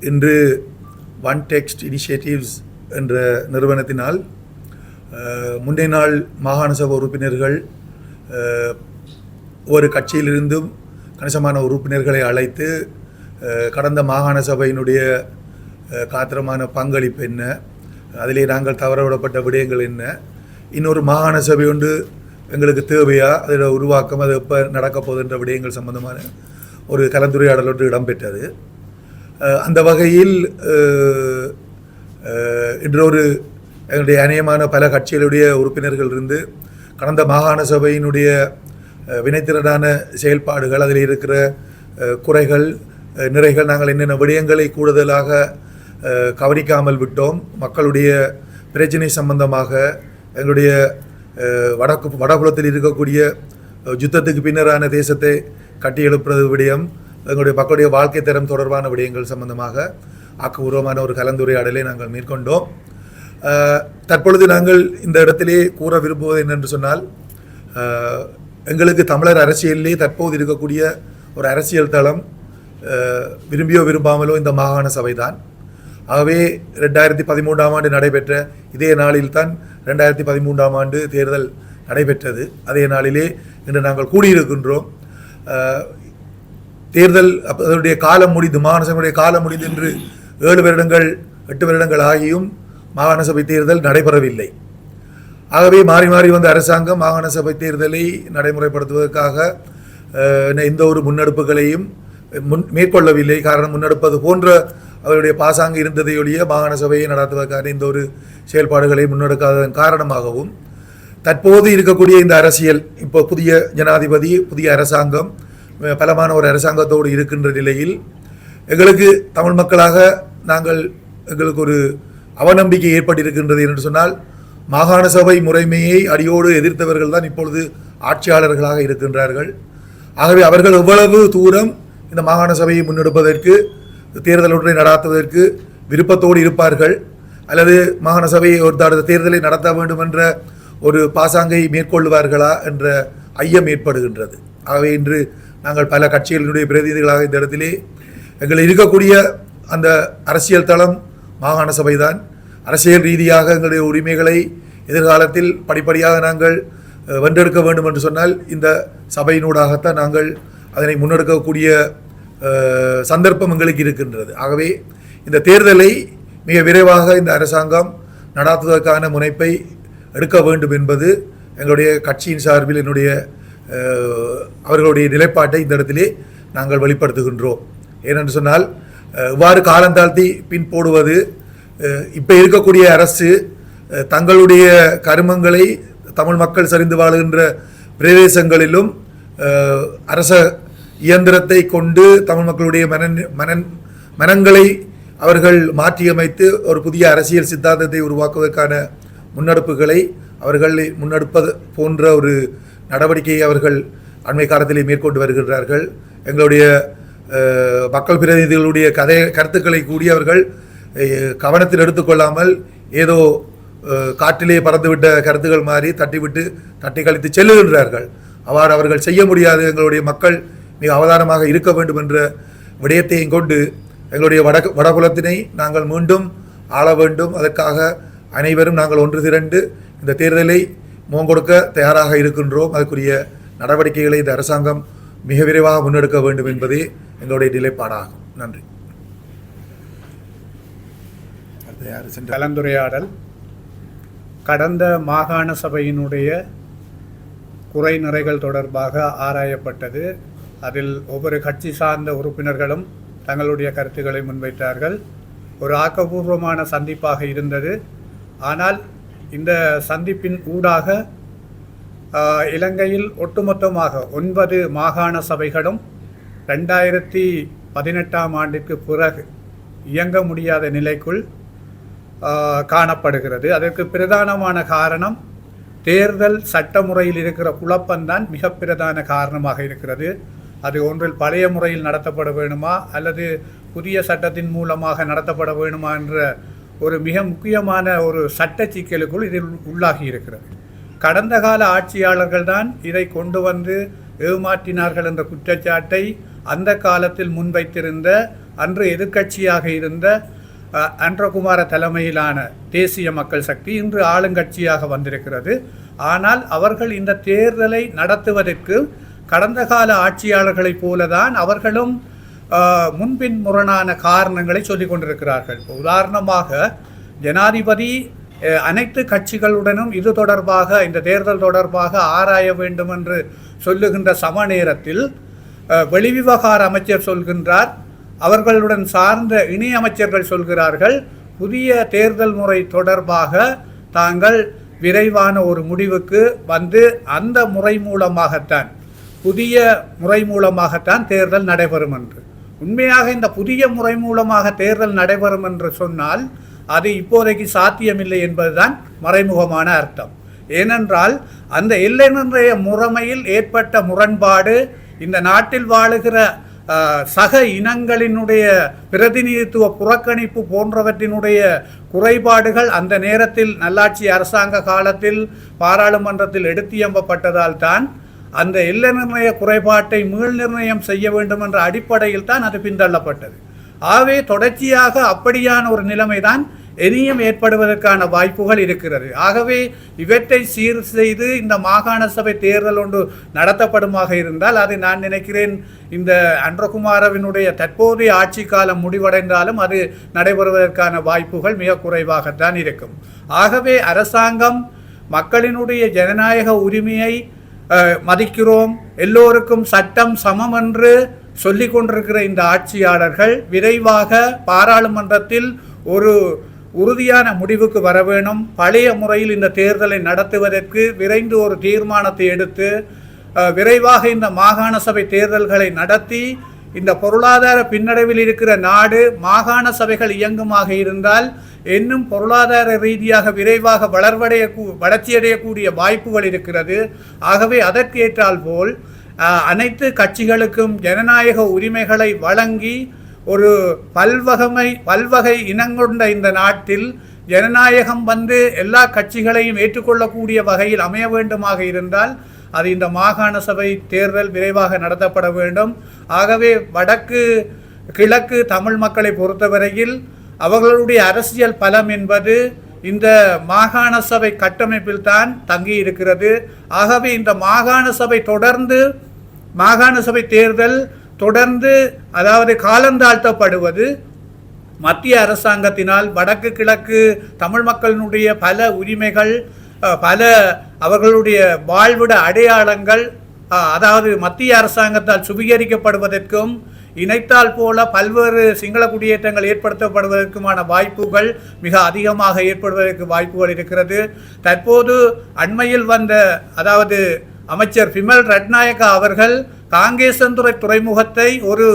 இன்று one text initiatives என்ற நிறுவனத்தினால் முன்னே முந்தைய நாள் மாகாண சபை உறுப்பினர்கள் ஒரு கட்சியிலிருந்தும் கணிசமான உறுப்பினர்களை அழைத்து கடந்த மாகாண சபையினுடைய காத்திரமான பங்களிப்பு என்ன அதிலே நாங்கள் தவறவிடப்பட்ட விடயங்கள் என்ன இன்னொரு மாகாண சபை ஒன்று எங்களுக்கு தேவையா அதோட உருவாக்கம் அது எப்போ நடக்க போகுதுன்ற விடயங்கள் சம்பந்தமான ஒரு கலந்துரையாடல் ஒன்று இடம்பெற்றது. அந்த வகையில் இன்றொரு எங்களுடைய அநேகமான பல கட்சிகளுடைய உறுப்பினர்கள் இருந்து கடந்த மாகாண சபையினுடைய அஹ், வினைத்திறனான செயல்பாடுகள் அதில் இருக்கிற குறைகள் நிறைகள் நாங்கள் என்னென்ன விடயங்களை கூடுதலாக கவனிக்காமல் விட்டோம். மக்களுடைய பிரச்சனை சம்பந்தமாக எங்களுடைய வடக்கு வடபுலத்தில் இருக்கக்கூடிய யுத்தத்துக்கு பின்னரான தேசத்தை கட்டியெழுப்புறது விடயம். எங்களுடைய மக்களுடைய வாழ்க்கை தரம் தொடர்பான விடயங்கள் சம்பந்தமாக ஆக்கபூர்வமான ஒரு கலந்துரையாடலை நாங்கள் மேற்கொண்டோம். தற்பொழுது நாங்கள் இந்த இடத்திலே கூற விரும்புவது என்னென்று சொன்னால் எங்களுக்கு தமிழர் அரசியலிலே தற்போது இருக்கக்கூடிய ஒரு அரசியல் தளம் விரும்பியோ விரும்பாமலோ இந்த மாகாண சபை தான் ஆகவே ரெண்டாயிரத்தி பதிமூன்றாம் ஆண்டு நடைபெற்ற இதே நாளில்தான் ரெண்டாயிரத்தி பதிமூன்றாம் ஆண்டு தேர்தல் நடைபெற்றது. அதே நாளிலே இன்று நாங்கள் கூடியிருக்கின்றோம். தேர்தல் அதனுடைய காலம் முடிந்து மாகாண சபையுடைய காலம் முடிந்து என்று ஏழு வருடங்கள் எட்டு வருடங்கள் ஆகியும் மாகாண சபை தேர்தல் நடைபெறவில்லை. ஆகவே மாறி மாறி வந்த அரசாங்கம் மாகாண சபை தேர்தலை நடைமுறைப்படுத்துவதற்காக எந்த ஒரு முன்னெடுப்புகளையும் முன் மேற்கொள்ளவில்லை. காரணம் முன்னெடுப்பது போன்ற அவருடைய பாசாங்கு இருந்ததை ஒழிய மாகாண சபையை நடத்துவதற்கான இந்த ஒரு செயல்பாடுகளை முன்னெடுக்காததன் காரணமாகவும் தற்போது இருக்கக்கூடிய இந்த அரசியல் இப்போ புதிய ஜனாதிபதி புதிய அரசாங்கம் பலமான ஒரு அரசாங்கத்தோடு இருக்கின்ற நிலையில் எங்களுக்கு தமிழ் மக்களாக நாங்கள் எங்களுக்கு ஒரு அவநம்பிக்கை ஏற்பட்டிருக்கின்றது என்று சொன்னால் மாகாண சபை முறைமையை அடியோடு எதிர்த்தவர்கள் தான் இப்பொழுது ஆட்சியாளர்களாக இருக்கின்றார்கள். ஆகவே அவர்கள் எவ்வளவு தூரம் இந்த மாகாண சபையை முன்னெடுப்பதற்கு தேர்தல் ஒன்றை நடாத்துவதற்கு விருப்பத்தோடு இருப்பார்கள் அல்லது மாகாண சபையை ஒரு தடவை தேர்தலை நடத்த வேண்டும் என்ற ஒரு பாசாங்கை மேற்கொள்வார்களா என்ற ஐயம் ஏற்படுகின்றது. ஆகவே இன்று நாங்கள் பல கட்சிகளினுடைய பிரதிநிதிகளாக இந்த இடத்திலே எங்கள் இருக்கக்கூடிய அந்த அரசியல் தளம் மாகாண சபை தான் அரசியல் ரீதியாக எங்களுடைய உரிமைகளை எதிர்காலத்தில் படிப்படியாக நாங்கள் வென்றெடுக்க வேண்டும் என்று சொன்னால் இந்த சபையினூடாகத்தான் நாங்கள் அதனை முன்னெடுக்கக்கூடிய சந்தர்ப்பம் எங்களுக்கு இருக்கின்றது. ஆகவே இந்த தேர்தலை மிக விரைவாக இந்த அரசாங்கம் நடாத்துவதற்கான முனைப்பை எடுக்க வேண்டும் என்பது எங்களுடைய கட்சியின் சார்பில் என்னுடைய அவர்களுடைய நிலைப்பாட்டை இந்த இடத்திலே நாங்கள் வெளிப்படுத்துகின்றோம். ஏனென்று சொன்னால் இவ்வாறு காலந்தாழ்த்தி பின் போடுவது இப்போ இருக்கக்கூடிய அரசு தங்களுடைய கருமங்களை தமிழ் மக்கள் சரிந்து வாழுகின்ற பிரதேசங்களிலும் அரச இயந்திரத்தை கொண்டு தமிழ் மக்களுடைய மனன் மனன் மனங்களை அவர்கள் மாற்றியமைத்து ஒரு புதிய அரசியல் சித்தாந்தத்தை உருவாக்குவதற்கான முன்னெடுப்புகளை அவர்கள் முன்னெடுப்பது போன்ற ஒரு நடவடிக்கையை அவர்கள் அண்மை காலத்திலே மேற்கொண்டு வருகின்றார்கள். எங்களுடைய மக்கள் பிரதிநிதிகளுடைய கதை கருத்துக்களை கூடி அவர்கள் கவனத்தில் எடுத்துக்கொள்ளாமல் ஏதோ காட்டிலே காற்றிலே பறந்துவிட்ட கருத்துக்கள் மாதிரி தட்டிவிட்டு தட்டி கழித்து செல்லுகின்றார்கள். அவ்வாறு அவர்கள் செய்ய முடியாது. எங்களுடைய மக்கள் மிக அவதானமாக இருக்க வேண்டும் என்ற விடயத்தையும் கொண்டு எங்களுடைய வட வடகுலத்தினை நாங்கள் மீண்டும் ஆள வேண்டும். அதற்காக அனைவரும் நாங்கள் ஒன்று திரண்டு இந்த தேர்தலை முகங்கொடுக்க தயாராக இருக்கின்றோம். அதற்குரிய நடவடிக்கைகளை இந்த அரசாங்கம் மிக விரைவாக முன்னெடுக்க வேண்டும் என்பதே எங்களுடைய நிலைப்பாடாகும். நன்றி. கலந்துரையாடல். கடந்த மாகாண சபையினுடைய குறை நிறைகள் தொடர்பாக ஆராயப்பட்டது. அதில் ஒவ்வொரு கட்சி சார்ந்த உறுப்பினர்களும் தங்களுடைய கருத்துக்களை முன்வைத்தார்கள். ஒரு ஆக்கப்பூர்வமான சந்திப்பாக இருந்தது. ஆனால் இந்த சந்திப்பின் ஊடாக இலங்கையில் ஒட்டுமொத்தமாக ஒன்பது மாகாண சபைகளும் ரெண்டாயிரத்தி பதினெட்டாம் ஆண்டிற்கு பிறகு இயங்க முடியாத நிலைக்குள் காணப்படுகிறது. அதற்கு பிரதானமான காரணம் தேர்தல் சட்டமுறையில் இருக்கிற குழப்பம்தான் மிக பிரதான காரணமாக இருக்கிறது. அது ஒன்றில் பழைய முறையில் நடத்தப்பட வேணுமா அல்லது புதிய சட்டத்தின் மூலமாக நடத்தப்பட வேணுமா என்ற ஒரு மிக முக்கியமான ஒரு சட்ட சிக்கலுக்குள் இதில் உள்ளாகி இருக்கிறது. கடந்த கால ஆட்சியாளர்கள் தான் இதை கொண்டு வந்து ஏமாற்றினார்கள் என்ற குற்றச்சாட்டை அந்த காலத்தில் முன்வைத்திருந்த அன்று எதிர்க்கட்சியாக இருந்த அன்றகுமார தலைமையிலான தேசிய மக்கள் சக்தி இன்று ஆளுங்கட்சியாக வந்திருக்கிறது. ஆனால் அவர்கள் இந்த தேர்தலை நடத்துவதற்கு கடந்த கால ஆட்சியாளர்களைப் போலதான் அவர்களும் முன்பின் முரணான காரணங்களை சொல்லிக் கொண்டிருக்கிறார்கள். உதாரணமாக ஜனாதிபதி அனைத்து கட்சிகளுடனும் இது தொடர்பாக இந்த தேர்தல் தொடர்பாக ஆராய வேண்டும் என்று சொல்லுகின்ற சம நேரத்தில் வெளிவிவகார அமைச்சர் சொல்கின்றார். அவர்களுடன் சார்ந்த இணை அமைச்சர்கள் சொல்கிறார்கள் புதிய தேர்தல் முறை தொடர்பாக தாங்கள் விரைவான ஒரு முடிவுக்கு வந்து அந்த முறை மூலமாகத்தான் புதிய முறை மூலமாகத்தான் தேர்தல் நடைபெறும் என்று. உண்மையாக இந்த புதிய முறை மூலமாக தேர்தல் நடைபெறும் என்று சொன்னால் அது இப்போதைக்கு சாத்தியமில்லை என்பதுதான் மறைமுகமான அர்த்தம். ஏனென்றால் அந்த எல்லை நிர்ணய முறைமையில் ஏற்பட்ட முரண்பாடு இந்த நாட்டில் வாழுகிற சக இனங்களினுடைய பிரதிநிதித்துவ புறக்கணிப்பு போன்றவற்றினுடைய குறைபாடுகள் அந்த நேரத்தில் நல்லாட்சி அரசாங்க காலத்தில் பாராளுமன்றத்தில் எடுத்தியம்பப்பட்டதால் தான் அந்த எல்லை நிர்ணய குறைபாட்டை மீள் நிர்ணயம் செய்ய வேண்டும் என்ற அடிப்படையில் தான் அது பின்தள்ளப்பட்டது ஆகவே தொடர்ச்சியாக அப்படியான ஒரு நிலைமைதான் இனியும் ஏற்படுவதற்கான வாய்ப்புகள் இருக்கிறது. ஆகவே இவற்றை சீர் செய்து இந்த மாகாண சபை தேர்தல் ஒன்று நடத்தப்படுமாக இருந்தால் அதை நான் நினைக்கிறேன் இந்த அன்றகுமாரவினுடைய தற்போதைய ஆட்சி காலம் முடிவடைந்தாலும் அது நடைபெறுவதற்கான வாய்ப்புகள் மிக குறைவாகத்தான் இருக்கும். ஆகவே அரசாங்கம் மக்களினுடைய ஜனநாயக உரிமையை மதிக்கிறோம். எல்லோருக்கும் சட்டம் சமம் என்று சொல்லி கொண்டிருக்கிற இந்த ஆட்சியாளர்கள் விரைவாக பாராளுமன்றத்தில் ஒரு உறுதியான முடிவுக்கு வர வேணும். பழைய முறையில் இந்த தேர்தலை நடத்துவதற்கு விரைந்து ஒரு தீர்மானத்தை எடுத்து விரைவாக இந்த மாகாண சபை தேர்தல்களை நடத்தி இந்த பொருளாதார பின்னடைவில் இருக்கிற நாடு மாகாண சபைகள் இயங்குமாக இருந்தால் இன்னும் பொருளாதார ரீதியாக விரைவாக வளர்வடைய வளர்ச்சியடையக்கூடிய வாய்ப்புகள் இருக்கிறது. ஆகவே அதற்கேற்றால் போல் அனைத்து கட்சிகளுக்கும் ஜனநாயக உரிமைகளை வழங்கி ஒரு பல்வகமை பல்வகை இனங்கொண்ட இந்த நாட்டில் ஜனநாயகம் வந்து எல்லா கட்சிகளையும் ஏற்றுக்கொள்ளக்கூடிய வகையில் அமைய வேண்டுமாக இருந்தால் அது இந்த மாகாண சபை தேர்தல் விரைவாக நடத்தப்பட வேண்டும். ஆகவே வடக்கு கிழக்கு தமிழ் மக்களை பொறுத்தவரையில் அவர்களுடைய அரசியல் பலம் என்பது இந்த மாகாண சபை கட்டமைப்பில் தான் தங்கி இருக்கிறது. ஆகவே இந்த மாகாண சபை தொடர்ந்து மாகாண சபை தேர்தல் தொடர்ந்து அதாவது காலந்தாழ்த்தப்படுவது மத்திய அரசாங்கத்தினால் வடக்கு கிழக்கு தமிழ் மக்களினுடைய பல உரிமைகள் பல அவர்களுடைய வாழ்விட அடையாளங்கள் அதாவது மத்திய அரசாங்கத்தால் சுவீகரிக்கப்படுவதற்கும் இணைத்தால் போல பல்வேறு சிங்கள குடியேற்றங்கள் ஏற்படுத்தப்படுவதற்குமான வாய்ப்புகள் மிக அதிகமாக ஏற்படுவதற்கு வாய்ப்புகள் இருக்கிறது. தற்போது அண்மையில் வந்த அதாவது அமைச்சர் பிமல் ரட்நாயக்கா அவர்கள் காங்கேசந்துறை துறைமுகத்தை ஒரு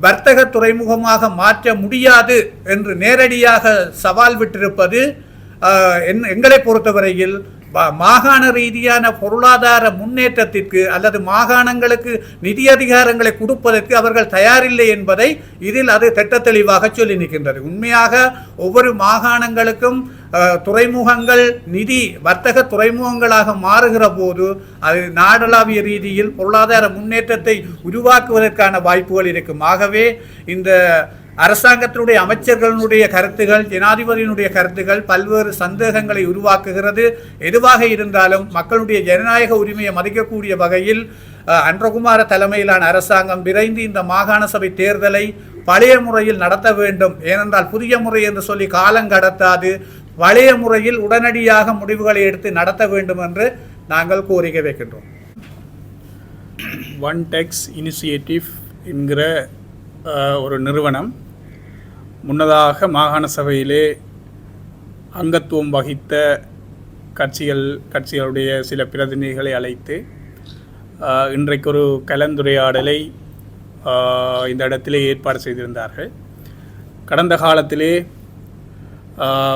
வர்த்தக துறைமுகமாக மாற்ற முடியாது என்று நேரடியாக சவால் விட்டிருப்பது என்- எங்களை பொறுத்தவரையில் மாகாண ரீதியான பொருளாதார முன்னேற்றத்திற்கு அல்லது மாகாணங்களுக்கு நிதி அதிகாரங்களை கொடுப்பதற்கு அவர்கள் தயாரில்லை என்பதை இதில் அது திட்ட தெளிவாக சொல்லி நிற்கின்றது. உண்மையாக ஒவ்வொரு மாகாணங்களுக்கும் துறைமுகங்கள் நிதி வர்த்தக துறைமுகங்களாக மாறுகிற போது அது நாடளாவிய ரீதியில் பொருளாதார முன்னேற்றத்தை உருவாக்குவதற்கான வாய்ப்புகள் இருக்கும். ஆகவே இந்த அரசாங்கத்தினுடைய அமைச்சர்களுடைய கருத்துகள் ஜனாதிபதியினுடைய கருத்துகள் பல்வேறு சந்தேகங்களை உருவாக்குகிறது. எதுவாக இருந்தாலும் மக்களுடைய ஜனநாயக உரிமையை மதிக்கக்கூடிய வகையில் அன்றகுமார தலைமையிலான அரசாங்கம் விரைந்து இந்த மாகாண சபை தேர்தலை பழைய முறையில் நடத்த வேண்டும். ஏனென்றால் புதிய முறை என்று சொல்லி காலம் கடத்தாது. பழைய முறையில் உடனடியாக முடிவுகளை எடுத்து நடத்த வேண்டும் என்று நாங்கள் கோரிக்கை வைக்கின்றோம். ஒன் டெக்ஸ் இனிஷியேட்டிவ் என்கிற ஒரு நிறுவனம் முன்னதாக மாகாண சபையிலே அங்கத்துவம் வகித்த கட்சிகள் கட்சிகளுடைய சில பிரதிநிதிகளை அழைத்து இன்றைக்கு ஒரு கலந்துரையாடலை இந்த இடத்திலே ஏற்பாடு செய்திருந்தார்கள். கடந்த காலத்திலே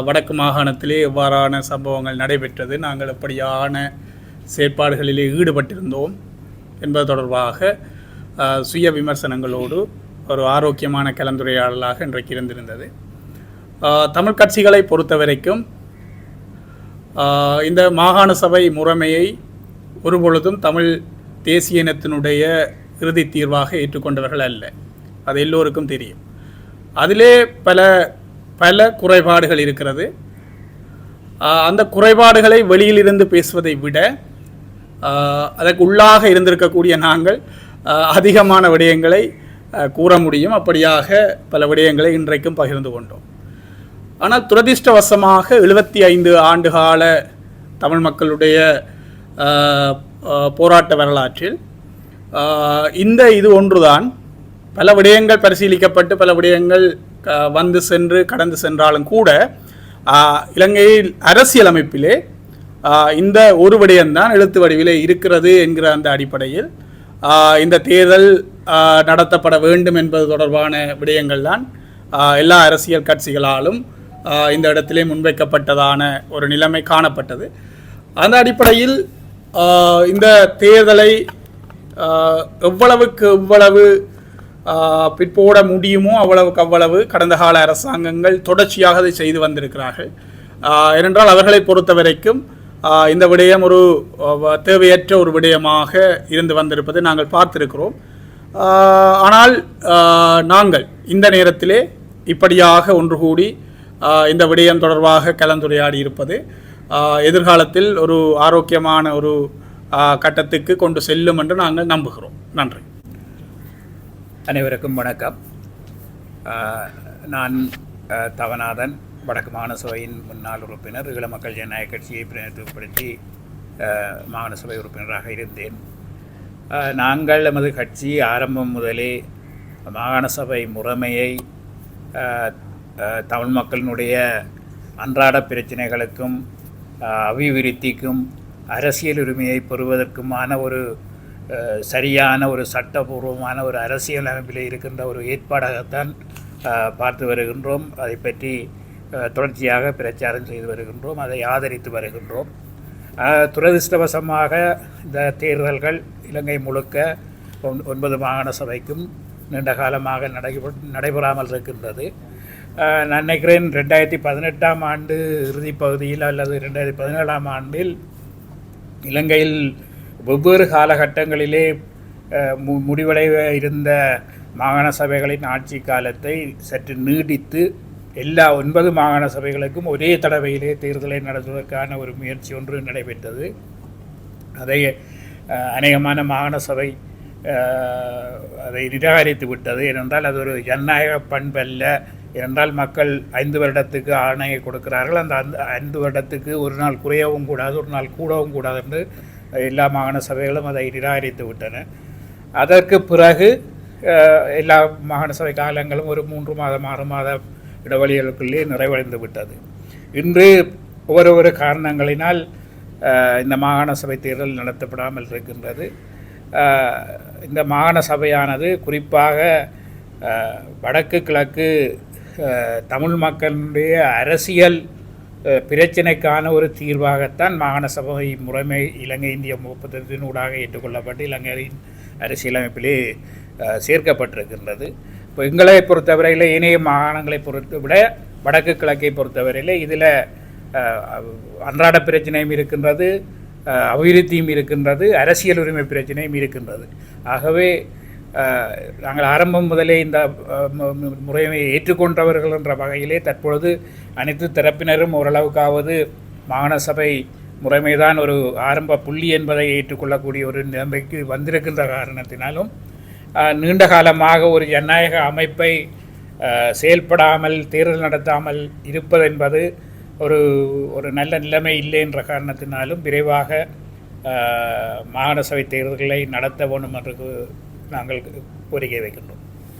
வடக்கு மாகாணத்திலே எவ்வாறான சம்பவங்கள் நடைபெற்றது நாங்கள் எப்படியான செயற்பாடுகளிலே ஈடுபட்டிருந்தோம் என்பது தொடர்பாக சுய விமர்சனங்களோடு ஒரு ஆரோக்கியமான கலந்துரையாடலாக இன்றைக்கு இருந்திருந்தது. தமிழ் கட்சிகளை பொறுத்த வரைக்கும் இந்த மாகாண சபை முறைமையை ஒருபொழுதும் தமிழ் தேசிய இனத்தினுடைய இறுதி தீர்வாக ஏற்றுக்கொண்டவர்கள் அல்ல. அது எல்லோருக்கும் தெரியும். அதிலே பல பல குறைபாடுகள் இருக்கிறது. அந்த குறைபாடுகளை வெளியிலிருந்து பேசுவதை விட அதற்கு உள்ளாக இருந்திருக்கக்கூடிய நாங்கள் அதிகமான விடயங்களை கூற முடியும். அப்படியாக பல விடயங்களை இன்றைக்கும் பகிர்ந்து கொண்டோம். ஆனால் துரதிர்ஷ்டவசமாக எழுபத்தி ஐந்து ஆண்டுகால தமிழ் மக்களுடைய போராட்ட வரலாற்றில் இந்த இது ஒன்றுதான். பல விடயங்கள் பரிசீலிக்கப்பட்டு பல விடயங்கள் வந்து சென்று கடந்து சென்றாலும் கூட இலங்கையில் அரசியலமைப்பிலே இந்த ஒரு விடயம்தான் எழுத்து வடிவிலே இருக்கிறது என்கிற அந்த அடிப்படையில் இந்த தேர்தல் நடத்தப்பட வேண்டும் என்பது தொடர்பான விடயங்கள் தான் எல்லா அரசியல் கட்சிகளாலும் இந்த இடத்திலே முன்வைக்கப்பட்டதான ஒரு நிலைமை காணப்பட்டது. அந்த அடிப்படையில் இந்த தேர்தலை எவ்வளவுக்கு எவ்வளவு பிற்போட முடியுமோ அவ்வளவுக்கு அவ்வளவு கடந்த கால அரசாங்கங்கள் தொடர்ச்சியாக அதை செய்து வந்திருக்கிறார்கள். ஏனென்றால் அவர்களை பொறுத்த வரைக்கும் இந்த விடயம் ஒரு தேவையற்ற ஒரு விடயமாக இருந்து வந்திருப்பதை நாங்கள் பார்த்திருக்கிறோம். ஆனால் நாங்கள் இந்த நேரத்திலே இப்படியாக ஒன்று கூடி இந்த விடயம் தொடர்பாக கலந்துரையாடி இருப்பது எதிர்காலத்தில் ஒரு ஆரோக்கியமான ஒரு கட்டத்துக்கு கொண்டு செல்லும் என்று நாங்கள் நம்புகிறோம். நன்றி. அனைவருக்கும் வணக்கம். நான் தவநாதன் வடக்கு மாகாணசபையின் முன்னாள் உறுப்பினர் ஈழ மக்கள் ஜனநாயக கட்சியை பிரதிநிதித்துவப்படுத்தி ஆஹ் மாகாண சபை உறுப்பினராக இருந்தேன். நாங்கள் எமது கட்சி ஆரம்பம் முதலே மாகாண சபை முறைமையை தமிழ் மக்களினுடைய அன்றாட பிரச்சனைகளுக்கும் அபிவிருத்திக்கும் அரசியல் உரிமையை பெறுவதற்குமான ஒரு சரியான ஒரு சட்டபூர்வமான ஒரு அரசியல் அமைப்பில் இருக்கின்ற ஒரு ஏற்பாடாகத்தான் பார்த்து வருகின்றோம். அதை பற்றி தொடர்ச்சியாக பிரச்சாரம் செய்து வருகின்றோம். அதை ஆதரித்து வருகின்றோம். துரதிர்ஷ்டவசமாக இந்த தேர்தல்கள் இலங்கை முழுக்க ஒன்- ஒன்பது மாகாண சபைக்கும் நீண்ட காலமாக நடைபெ நடைபெறாமல் இருக்கின்றது. நான் நினைக்கிறேன் ரெண்டாயிரத்தி பதினெட்டாம் ஆண்டு இறுதி பகுதியில் அல்லது ரெண்டாயிரத்தி பதினேழாம் ஆண்டில் இலங்கையில் வெவ்வேறு காலகட்டங்களிலே மு முடிவடைய இருந்த மாகாண சபைகளின் ஆட்சி காலத்தை சற்று நீடித்து எல்லா ஒன்பது மாகாண சபைகளுக்கும் ஒரே தடவையிலே தேர்தலை நடத்துவதற்கான ஒரு முயற்சி ஒன்று நடைபெற்றது. அதை அநேகமான மாகாண சபை அதை நிராகரித்து விட்டது. ஏனென்றால் அது ஒரு ஜனநாயக பண்பல்ல. ஏனென்றால் மக்கள் ஐந்து வருடத்துக்கு ஆணையை கொடுக்கிறார்கள். அந்த அந்த ஐந்து வருடத்துக்கு ஒரு நாள் குறையவும் கூடாது ஒரு நாள் கூடவும் கூடாது என்று எல்லா மாகாண சபைகளும் அதை நிராகரித்து விட்டன. அதற்கு பிறகு எல்லா மாகாண சபை காலங்களும் ஒரு மூன்று மாதம் ஆறு மாத இடைவெளிகளுக்குள்ளே நிறைவடைந்து விட்டது. இன்று ஒவ்வொரு ஒரு காரணங்களினால் இந்த மாகாண சபை தேர்தல் நடத்தப்படாமல் இருக்கின்றது. இந்த மாகாண சபையானது குறிப்பாக வடக்கு கிழக்கு தமிழ் மக்களுடைய அரசியல் பிரச்சினைக்கான ஒரு தீர்வாகத்தான் மாகாண சபை முறைமை இலங்கை இந்திய முப்பத்தத்தின் ஊடாக ஏற்றுக்கொள்ளப்பட்டு இலங்கையின் அரசியலமைப்பிலே சேர்க்கப்பட்டிருக்கின்றது. இப்போ எங்களை பொறுத்தவரையில் இணைய மாகாணங்களை பொறுத்த விட வடக்கு கிழக்கை பொறுத்தவரையில் இதில் அன்றாட பிரச்சனையும் இருக்கின்றது அபிவிருத்தியும் இருக்கின்றது அரசியல் உரிமை பிரச்சனையும் இருக்கின்றது. ஆகவே நாங்கள் ஆரம்பம் முதலே இந்த முறையை ஏற்றுக்கொண்டவர்கள் என்ற வகையிலே தற்பொழுது அனைத்து தரப்பினரும் ஓரளவுக்காவது மாகாண சபை முறைமைதான் ஒரு ஆரம்ப புள்ளி என்பதை ஏற்றுக்கொள்ளக்கூடிய ஒரு நிலைமைக்கு வந்திருக்கின்ற காரணத்தினாலும் நீண்ட காலமாக ஒரு ஜனநாயக அமைப்பை செயல்படாமல் தேர்தல் நடத்தாமல் இருப்பதென்பது ஒரு ஒரு நல்ல நிலைமை இல்லை என்ற காரணத்தினாலும் விரைவாக மாகாண சபை தேர்தல்களை நடத்த வேண்டும் என்று நாங்கள் கோரிக்கை வைக்கின்றோம்.